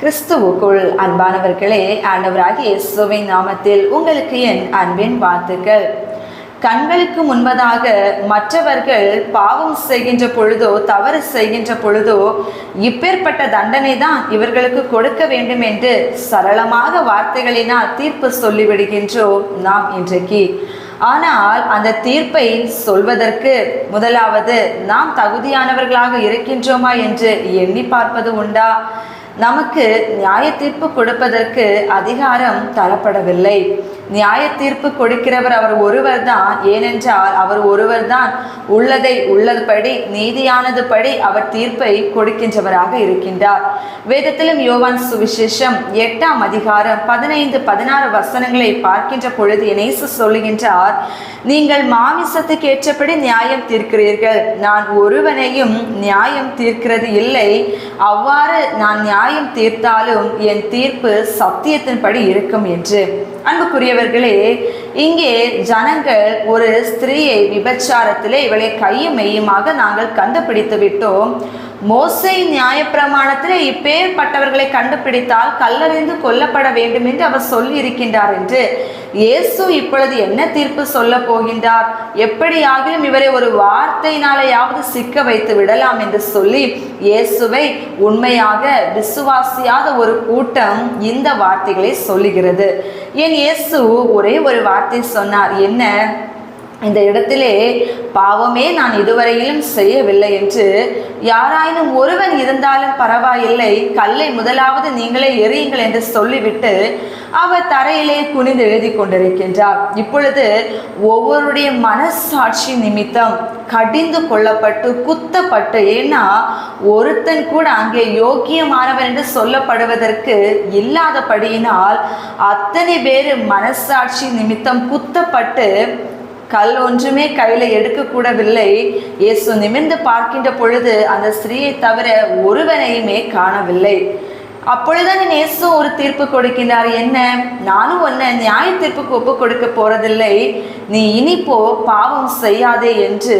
கிறிஸ்துவுக்குள் அன்பானவர்களே ஆண்டவராகிய இயேசுவின் நாமத்தில் உங்களுக்கு என் அன்பின் வாழ்த்துக்கள். கண்களுக்கு முன்பதாக மற்றவர்கள் பாவம் செய்கின்ற பொழுதோ தவறு செய்கின்ற பொழுதோ இப்பேற்பட்ட தண்டனை தான் இவர்களுக்கு கொடுக்க வேண்டும் என்று சரளமாக வார்த்தைகளினால் தீர்ப்பு சொல்லிவிடுகின்றோம் நாம் இன்றைக்கு. ஆனால் அந்த தீர்ப்பை சொல்வதற்கு முதலாவது நாம் தகுதியானவர்களாக இருக்கின்றோமா என்று எண்ணி பார்ப்பது உண்டா? நமக்கு நியாய தீர்ப்பு கொடுப்பதற்கு அதிகாரம் தரப்படவில்லை. நியாய தீர்ப்பு கொடுக்கிறவர் அவர் ஒருவர் தான் ஏனென்றால் அவர் ஒருவர் தான் உள்ளதை உள்ளதுபடி நீதியானது படி அவர் தீர்ப்பை கொடுக்கின்றவராக இருக்கின்றார். வேதத்திலும் யோவான் சுவிசேஷம் எட்டாம் அதிகாரம் பதினைந்து பதினாறு வசனங்களை பார்க்கின்ற பொழுது இணைசு சொல்லுகின்றார் நீங்கள் மாமிசத்துக்கு ஏற்றபடி நியாயம் தீர்க்கிறீர்கள். நான் ஒருவனையும் நியாயம் தீர்க்கிறது இல்லை. அவ்வாறு நான் நியாயம் தீர்த்தாலும் என் தீர்ப்பு சத்தியத்தின்படி இருக்கும் என்று. அன்புக்குரிய அன்புக்குரியவர்களே இங்கே ஜனங்கள் ஒரு ஸ்திரீயை விபச்சாரத்திலே இவளை கையும் மெய்யுமாக நாங்கள் கண்டுபிடித்து விட்டோம் மோசை நியாயப்பிரமாணத்திலே இப்பேற்பட்டவர்களை கண்டுபிடித்தால் கல்லறிந்து கொல்லப்பட வேண்டும் என்று அவர் சொல்லி இருக்கின்றார் என்று இயேசு இப்பொழுது என்ன தீர்ப்பு சொல்ல போகின்றார்? எப்படியாகிலும் இவரை ஒரு வார்த்தையினாலேயாவது சிக்க வைத்து விடலாம் என்று சொல்லி இயேசுவை உண்மையாக விசுவாசியாத ஒரு கூட்டம் இந்த வார்த்தைகளை சொல்லுகிறது. என் இயேசு ஒரே ஒரு வார்த்தை சொன்னார்? என்ன? இந்த இடத்திலே பாவமே நான் இதுவரையிலும் செய்யவில்லை என்று யாராயினும் ஒருவன் இருந்தாலும் பரவாயில்லை. கல்லை முதலாவது நீங்களே எறியுங்கள் என்று சொல்லிவிட்டு அவர் தரையிலே குனிந்து எழுதி கொண்டிருக்கின்றார். இப்பொழுது ஒவ்வொருடைய மனசாட்சி நிமித்தம் கடிந்து கொள்ளப்பட்டு குத்தப்பட்டு ஏன்னா ஒருத்தன் கூட அங்கே யோக்கியமானவன் என்று சொல்லப்படுவதற்கு இல்லாதபடியினால் அத்தனை பேர் மனசாட்சி நிமித்தம் குத்தப்பட்டு கல் ஒன்றுமே கையில் எடுக்கக்கூடவில்லை. இயேசு நிமிர்ந்து பார்க்கின்ற பொழுது அந்த ஸ்திரீயை தவிர ஒருவனையுமே காணவில்லை. அப்பொழுதுதான் இயேசு ஒரு தீர்ப்பு கொடுக்கின்றார். என்ன? நானும் ஒன்ன நியாய தீர்ப்புக்கு ஒப்பு கொடுக்க போறதில்லை. நீ இனிப்போ பாவம் செய்யாதே என்று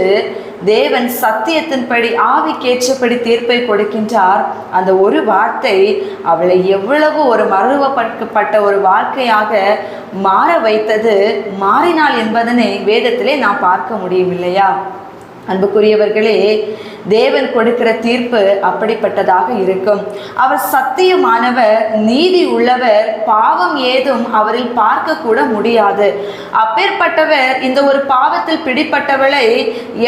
தேவன் சத்தியத்தின்படி ஆவிக்கேற்றபடி தீர்ப்பை கொடுக்கின்றார். அந்த ஒரு வார்த்தை அவளை எவ்வளவு ஒரு மறுவப்பட்ட ஒரு வாழ்க்கையாக மாற வைத்தது மாறினாள் என்பதனை வேதத்திலே நாம் பார்க்க முடியும் இல்லையா? அன்புக்குரியவர்களே தேவன் கொடுக்கிற தீர்ப்பு அப்படிப்பட்டதாக இருக்கும். அவர் சத்தியமானவர் நீதி உள்ளவர் பாவம் ஏதும் அவரில் பார்க்க கூட முடியாது. அப்பேற்பட்டவர் இந்த ஒரு பாவத்தில் பிடிப்பட்டவளை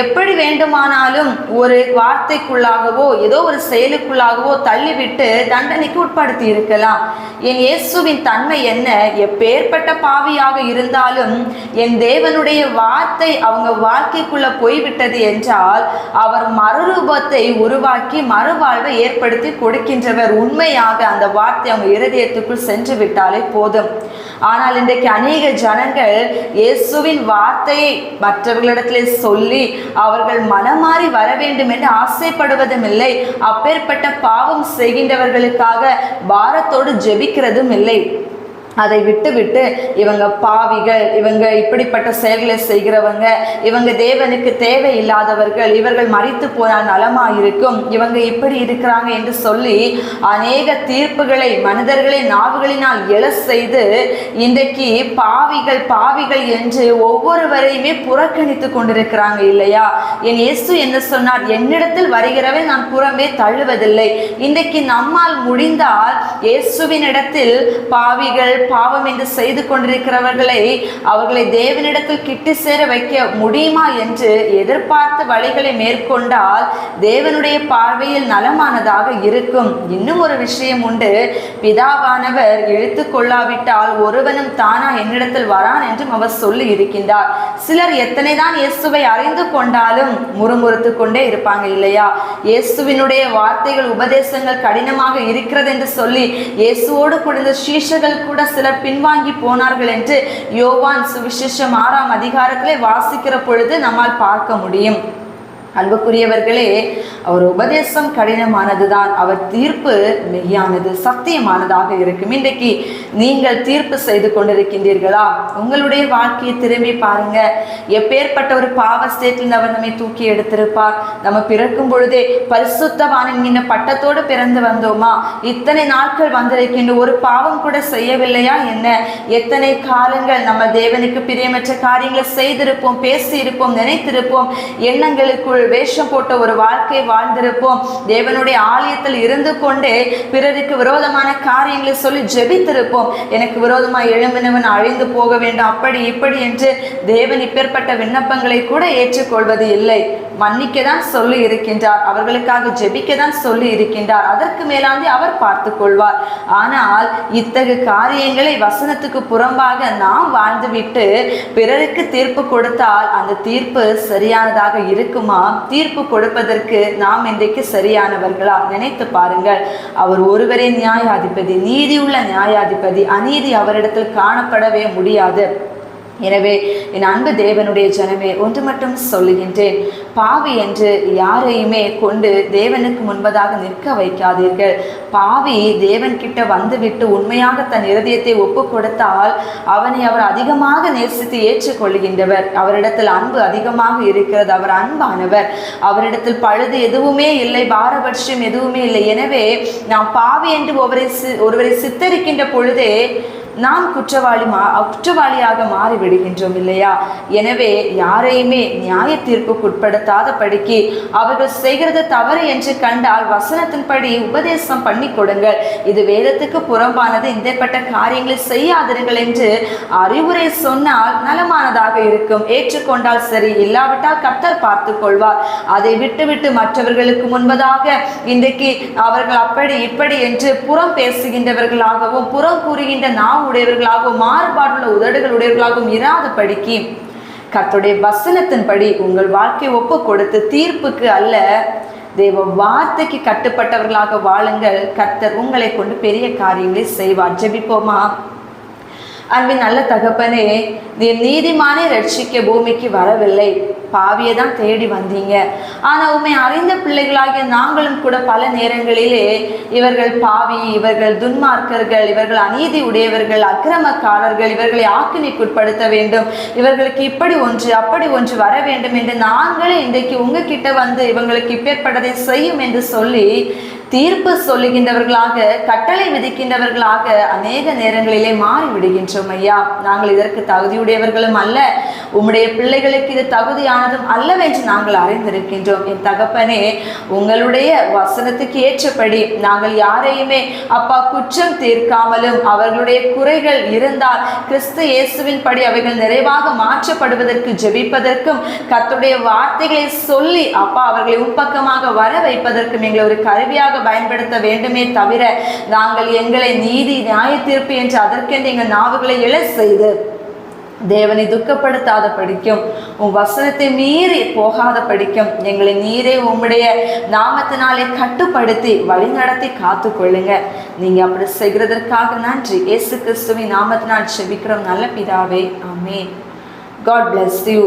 எப்படி வேண்டுமானாலும் ஒரு வார்த்தைக்குள்ளாகவோ ஏதோ ஒரு செயலுக்குள்ளாகவோ தள்ளிவிட்டு தண்டனைக்கு உட்படுத்தி இருக்கலாம். என் இயேசுவின் தன்மை என்ன? எப்பேற்பட்ட பாவியாக இருந்தாலும் என் தேவனுடைய வார்த்தை அவங்க வாழ்க்கைக்குள்ள போய்விட்டது என்றால் அவர் மறு மறுரூபத்தை உருவாக்கி மறுவாழ்வை ஏற்படுத்தி கொடுக்கின்றவர். உண்மையாக அந்த வார்த்தை அவங்க இருதயத்துக்குள் சென்று விட்டாலே போதும். ஆனால் இன்றைக்கு அநேக ஜனங்கள் இயேசுவின் வார்த்தையை மற்றவர்களிடத்திலே சொல்லி அவர்கள் மனமாறி வர வேண்டும் என்று ஆசைப்படுவதும் இல்லை. அப்பேற்பட்ட பாவம் செய்கின்றவர்களுக்காக பாரத்தோடு ஜெபிக்கிறதும் இல்லை. அதை விட்டுவிட்டு இவங்க பாவிகள் இவங்க இப்படிப்பட்ட செயல்களை செய்கிறவங்க இவங்க தேவனுக்கு தேவையில்லாதவர்கள் இவர்கள் மறித்து போனால் நலமா இருக்கும் இவங்க இப்படி இருக்கிறாங்க என்று சொல்லி அநேக தீர்ப்புகளை மனிதர்களை நாவுகளினால் எழ செய்து இன்றைக்கு பாவிகள் பாவிகள் என்று ஒவ்வொருவரையுமே புறக்கணித்து கொண்டிருக்கிறாங்க இல்லையா? என் இயேசு என்ன சொன்னார்? என்னிடத்தில் வருகிறவை நான் புறமே தள்ளுவதில்லை. இன்றைக்கு நம்மால் முடிந்தால் இயேசுவின் இடத்தில் பாவிகள் பாவம் என்று செய்து கொண்டிருக்கிறவர்களை அவர்களை தேவனிடத்தில் கிட்டி சேர வைக்க முடியுமா என்று எதிர்பார்த்த வழிகளை மேற்கொண்டால் தேவனுடைய பார்வையில் நலமானதாக இருக்கும். இன்னும் ஒரு விஷயம் உண்டு. பிதாவானவர் இழுத்து கொள்ளாவிட்டால் ஒருவனும் தானா என்னிடத்தில் வரான் என்றும் அவர் சொல்லி இருக்கின்றார். சிலர் எத்தனை தான் இயேசுவை அறிந்து கொண்டாலும் முறுமுறுத்து கொண்டே இருப்பாங்க இல்லையா? இயேசுவினுடைய வார்த்தைகள் உபதேசங்கள் கடினமாக இருக்கிறது என்று சொல்லி இயேசுவோடு குடிந்த சீஷர்கள் கூட சிலர் பின்வாங்கி போனார்கள் என்று யோவான் சுவிசேஷம் ஆறாம் அதிகாரத்திலே வாசிக்கிற பொழுது நம்மால் பார்க்க முடியும். அன்புக்குரியவர்களே அவர் உபதேசம் கடினமானதுதான். அவர் தீர்ப்பு மெய்யானது சத்தியமானதாக இருக்கும். இன்றைக்கு நீங்கள் தீர்ப்பு செய்து கொண்டிருக்கின்றீர்களா? உங்களுடைய வாழ்க்கையை திரும்பி பாருங்க. எப்பேற்பட்ட ஒரு பாவ ஸ்டேட்டில் அவர் நம்மை தூக்கி எடுத்திருப்பார். நம்ம பிறக்கும் பொழுதே பரிசுத்தவான் என்கின்ற பட்டத்தோடு பிறந்து வந்தோமா? இத்தனை நாட்கள் வந்திருக்கின்ற ஒரு பாவம் கூட செய்யவில்லையா என்ன? எத்தனை காலங்கள் நம்ம தேவனுக்கு பிரியமற்ற காரியங்களை செய்திருப்போம் பேசியிருப்போம் நினைத்திருப்போம். எண்ணங்களுக்குள் வேஷம் போட்ட ஒரு வாழ்க்கை வாழ்ந்திருப்போம். தேவனுடைய ஆலயத்தில் இருந்து கொண்டே பிறருக்கு விரோதமான காரியங்களை சொல்லி ஜெபித்திருப்போம். எனக்கு விரோதமாக எழும்பினவன் அழிந்து போக வேண்டும். அப்படி இப்படி என்று தேவன் இப்பேற்பட்ட விண்ணப்பங்களை கூட ஏற்றுக்கொள்வது இல்லை மன்னிக்க தான் சொல்லி இருக்கின்றார். அவர்களுக்காக ஜெபிக்க தான் சொல்லி இருக்கின்றார். அதற்கு மேலாந்தி அவர் பார்த்து கொள்வார். ஆனால் இத்தகு காரியங்களை வசனத்துக்கு புறம்பாக நாம் வாழ்ந்துவிட்டு பிறருக்கு தீர்ப்பு கொடுத்தால் அந்த தீர்ப்பு சரியானதாக இருக்குமா? தீர்ப்பு கொடுப்பதற்கு நாம் இன்றைக்கு சரியானவர்களா? நினைத்து பாருங்கள். அவர் ஒருவரே நியாயாதிபதி நீதியுள்ள நியாயாதிபதி. அநீதி அவரிடத்தில் காணப்படவே முடியாது. எனவே என் அன்பு தேவனுடைய ஜனமே ஒன்று மட்டும் சொல்லுகின்றேன். பாவி என்று யாரையுமே கொண்டு தேவனுக்கு முன்பதாக நிற்க வைக்காதீர்கள். பாவி தேவன்கிட்ட வந்துவிட்டு உண்மையாக தன் இருதயத்தை ஒப்பு கொடுத்தால் அவனை அவர் அதிகமாக நேசித்து ஏற்றுக்கொள்கின்றவர். அவரிடத்தில் அன்பு அதிகமாக இருக்கிறது அவர் அன்பானவர். அவரிடத்தில் பழுது எதுவுமே இல்லை பாரபட்சம் எதுவுமே இல்லை. எனவே நாம் பாவி என்று ஒருவரை சி- ஒருவரை சித்தரிக்கின்ற பொழுதே நாம் குற்றவாளி மா குற்றவாளியாக மாறி விடுகின்றோம் இல்லையா? எனவே யாரையுமே நியாய தீர்ப்புக்குட்படுத்தாத படிக்கு அவர்கள் செய்கிறது தவறு என்று கண்டால் வசனத்தின்படி உபதேசம் பண்ணி கொடுங்கள். இது வேதத்துக்கு புறம்பானது. இந்தப்பட்ட காரியங்களை செய்யாதிருங்கள் என்று அறிவுரை சொன்னால் நலமானதாக இருக்கும். ஏற்றுக்கொண்டால் சரி இல்லாவிட்டால் கத்தர் பார்த்து கொள்வார். அதை விட்டுவிட்டு மற்றவர்களுக்கு முன்பதாக இன்றைக்கு அவர்கள் அப்படி இப்படி என்று புறம் பேசுகின்றவர்களாகவும் புறம் கூறுகின்ற நாம் உடையவர்களாகவும் மாறுபாடுள்ள உதடுகள் உடையவர்களாகவும் இராத கர்த்துடைய கர்த்தருடைய வசனத்தின்படி உங்கள் வாழ்க்கையை ஒப்பு கொடுத்து தீர்ப்புக்கு அல்ல தேவ வார்த்தைக்கு கட்டுப்பட்டவர்களாக வாழுங்கள். கர்த்தர் உங்களை கொண்டு பெரிய காரியங்களை செய்வார். ஜெபிப்போமா? அன்பின் நல்ல தகப்பனே நீர் நீதிமானை ரட்சிக்க பூமிக்கு வரவில்லை. பாவியை தான் தேடி வந்தீங்க. ஆனால் உண்மை அறிந்த பிள்ளைகளாகிய நாங்களும் கூட பல நேரங்களிலே இவர்கள் பாவி இவர்கள் துன்மார்க்கர்கள் இவர்கள் அநீதி உடையவர்கள் அக்கிரமக்காரர்கள் இவர்களை ஆக்கினைக்குட்படுத்த வேண்டும். இவர்களுக்கு இப்படி ஒன்று அப்படி ஒன்று வர வேண்டும் என்று நாங்களே இன்றைக்கு உங்ககிட்ட வந்து இவங்களுக்கு இப்பேற்பட்டதை செய்யும் என்று சொல்லி தீர்ப்பு சொல்லுகின்றவர்களாக கட்டளை விதிக்கின்றவர்களாக அநேக நேரங்களிலே மாறிவிடுகின்றோம் ஐயா. நாங்கள் இதற்கு தகுதியுடையவர்களும் அல்ல. உம்முடைய பிள்ளைகளுக்கு இது தகுதியானதும் அல்லவென்று நாங்கள் அறிந்திருக்கின்றோம். என் தகப்பனே உங்களுடைய வசனத்துக்கு ஏற்றபடி நாங்கள் யாரையுமே அப்பா குற்றம் தீர்க்காமலும் அவர்களுடைய குறைகள் இருந்தால் கிறிஸ்து இயேசுவின் படி அவைகள் நிறைவாக மாற்றப்படுவதற்கு ஜெபிப்பதற்கும் கத்துடைய வார்த்தைகளை சொல்லி அப்பா அவர்களை உட்பக்கமாக வர வைப்பதற்கும் எங்களை ஒரு கருவியாக பயன்படுத்த வேண்டுமே தவிர நாங்கள் எங்களை நீதி நியாய தீர்ப்பு என்று அதற்கென்று எங்கள் நாவுகளை எழ செய்து தேவனை துக்கப்படுத்தாத படிக்கும் உன் வசனத்தை மீறி போகாத படிக்கும் எங்களை நீரே உம்முடைய நாமத்தினாலே கட்டுப்படுத்தி வழிநடத்தி காத்து கொள்ளுங்க. நீங்க அப்படி செய்கிறதற்காக நன்றி. இயேசு கிறிஸ்துவின் நாமத்தினால் செபிக்கிறோம். நல்ல பிதாவே. ஆமே காட் பிளஸ் யூ